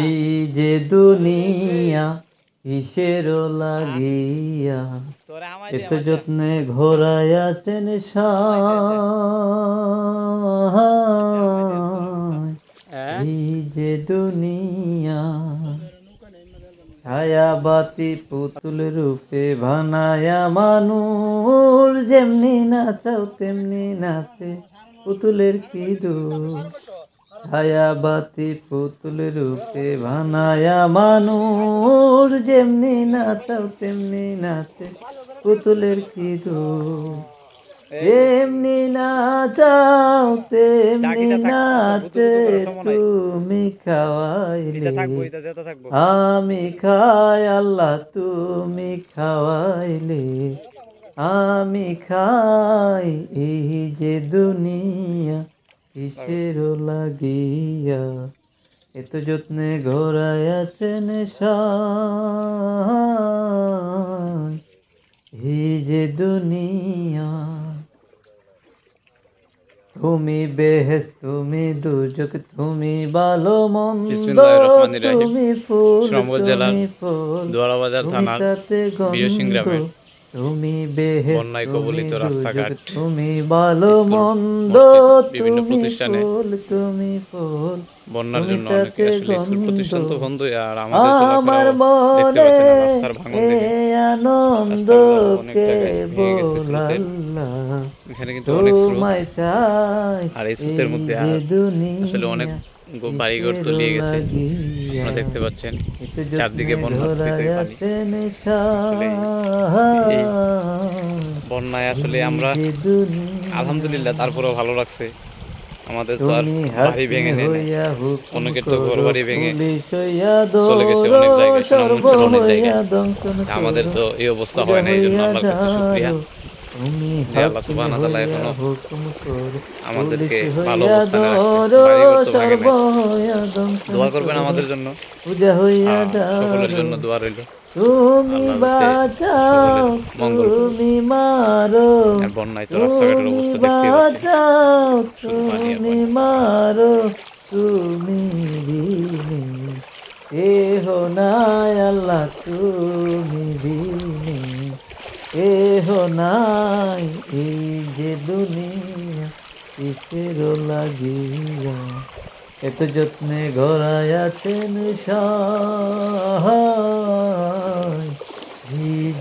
এই যে দুনিয়া কিসের লাগিয়া? এত যত্নে ঘোরায় আছেন এই যে দুনিয়া ছায়াবাতি পুতুল রূপে ভানায়া মানুষ যেমনি নাচাও তেমনি নাচে পুতুলের কি দোষ? ছায়াবাতি পুতুল রূপে ভানায়া মানুষ যেমনি নাচাও তেমনি নাচে পুতুলের কি তেমনি নাচাও তেমনি নাচে তুমি খাওয়াইলে। আমি খাই আল্লাহ তুমি খাওয়াইলে। আমি খাই এই যে দুনিয়া কিসের লাগিয়া এত যত্নে ঘোরায় আছেন সাই এই যে দুনিয়া তুমি বেহেস তুমি দুজক তুমি ভালো মন্দ তুমি ফুল তুমি ফুল দোয়ারাবাজার তুমি থানার বীরসিং গ্রামের তুমি বন্যায় কবলিত রাস্তাঘাট, তুমি ভালো মন্দ বিভিন্ন তুমি প্রতিষ্ঠানে ফুল তুমি ফুল। বন্যার জন্য অনেকে আসলে স্কুল প্রতিষ্ঠান তো বন্ধ আর আমাদের আমার মনে রাস্তার ভাঙন আনন্দ দেখে এখানে কিন্তু অনেক স্রোত। আর এই স্রোতের মধ্যে আসলে অনেক বাড়িঘর তলিয়ে গেছে। আপনারা দেখতে পাচ্ছেন, চারদিকে এই বন্যায় আসলে আমরা আলহামদুলিল্লাহ তারপরেও ভালো লাগছে। আমাদের তো আর বাড়ি ভেঙে নেই অনেকের তো ঘর বাড়ি ভেঙে চলে গেছে অনেক জায়গায়। আমাদের তো এই অবস্থা হয় না, এই জন্য আল্লাহর কাছে শুকরিয়া আল্লাহ ওয়া তাআলা এখনও আমাদেরকে ভালো অবস্থানে দোয়া করবেন আমাদের জন্য। পূজা হইয়া সকলের জন্য দোয়া রইল। তুমি বাঁচাও। তুমি মারো রাস্তাঘাটের তুমি বাঁচাও তুমি। মারো তুমি দিনে। এহ নাই আল্লাহ তুমি নাই এই যে দুনিয়া কিসের লাগিয়া এত যত্নে ঘরায় আছেন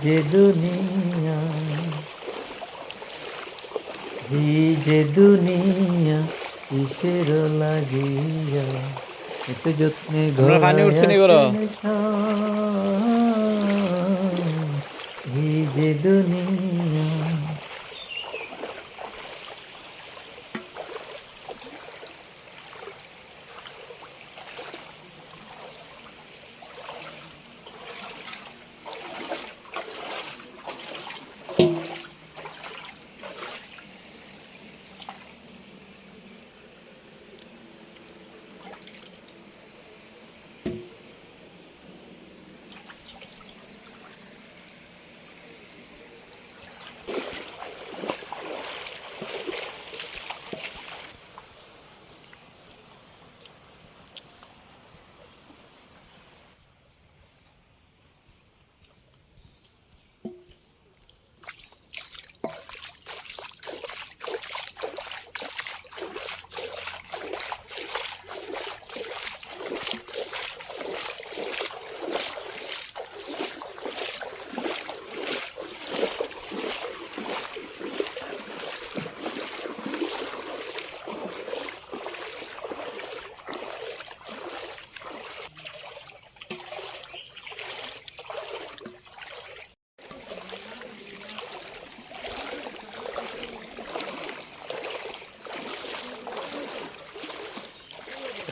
যে দুনিয়া যে দুনিয়া কিসের লাগিয়া এত যত্নে? ঘরায় আছেন। এই যে দুনিয়া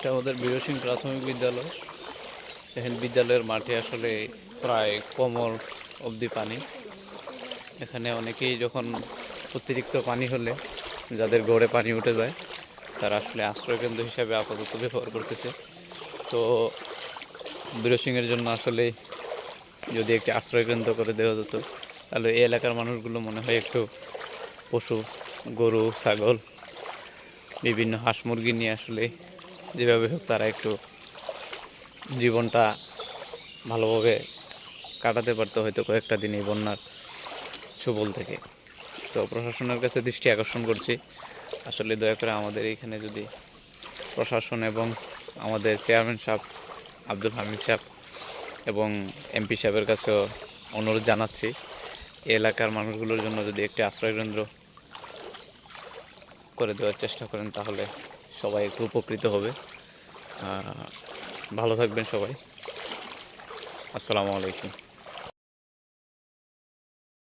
এটা আমাদের বীরসিং প্রাথমিক বিদ্যালয়। এখানে বিদ্যালয়ের মাঠে আসলে প্রায় কোমর অবধি পানি। এখানে অনেকেই যখন অতিরিক্ত পানি হলে যাদের ঘরে পানি উঠে যায়, তারা আসলে আশ্রয়কেন্দ্র হিসাবে আপাতত ব্যবহার করতেছে। তো বীরসিংয়ের জন্য আসলে যদি একটি আশ্রয়কেন্দ্র করে দেওয়া যেত, তাহলে এই এলাকার মানুষগুলো মনে হয় একটু পশু, গরু, ছাগল, বিভিন্ন হাঁস মুরগি নিয়ে আসলে যেভাবে হোক তারা একটু জীবনটা ভালোভাবে কাটাতে পারতো হয়তো কয়েকটা দিন এই বন্যার সুবল থেকে। তো প্রশাসনের কাছে দৃষ্টি আকর্ষণ করছি। আসলে দয়া করে আমাদের এইখানে যদি প্রশাসন এবং আমাদের চেয়ারম্যান সাহেব, আব্দুল হামিদ সাহেব এবং এমপি সাহেবের কাছেও অনুরোধ জানাচ্ছি এলাকার মানুষগুলোর জন্য যদি একটি আশ্রয়কেন্দ্র করে দেওয়ার চেষ্টা করেন তাহলে সবাই একটু উপকৃত হবে। ভালো থাকবেন সবাই। আসসালামু আলাইকুম।